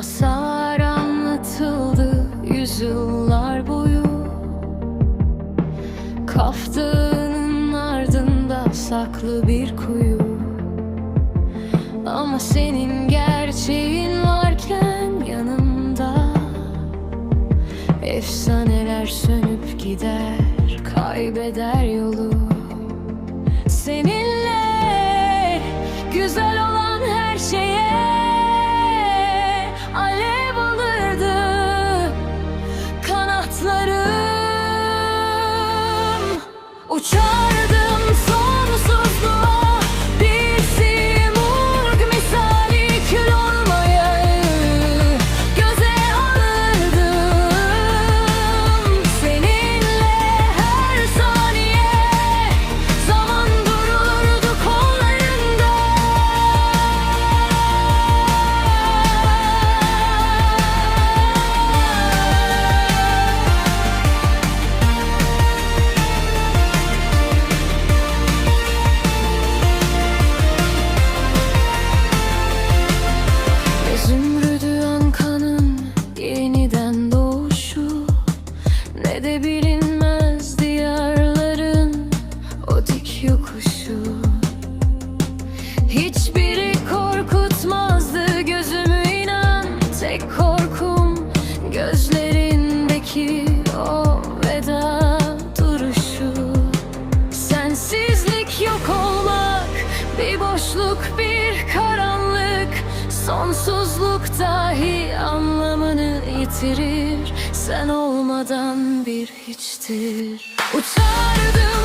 Masallar anlatıldı yüzyıllar boyu. Kaftanın ardında saklı bir kuyu. Ama senin gerçeğin varken yanımda Efsaneler sönüp gider Kaybeder yolu. Seninle Güzel olan her şeye Alev alırdı Kanatlarım. Uçardım yokuşu. Hiçbiri korkutmazdı gözümü inan. Tek korkum gözlerindeki o veda duruşu. Sensizlik yok olmak Bir boşluk bir karanlık. Sonsuzluk dahi anlamını yitirir. Sen olmadan bir hiçtir. Uçardım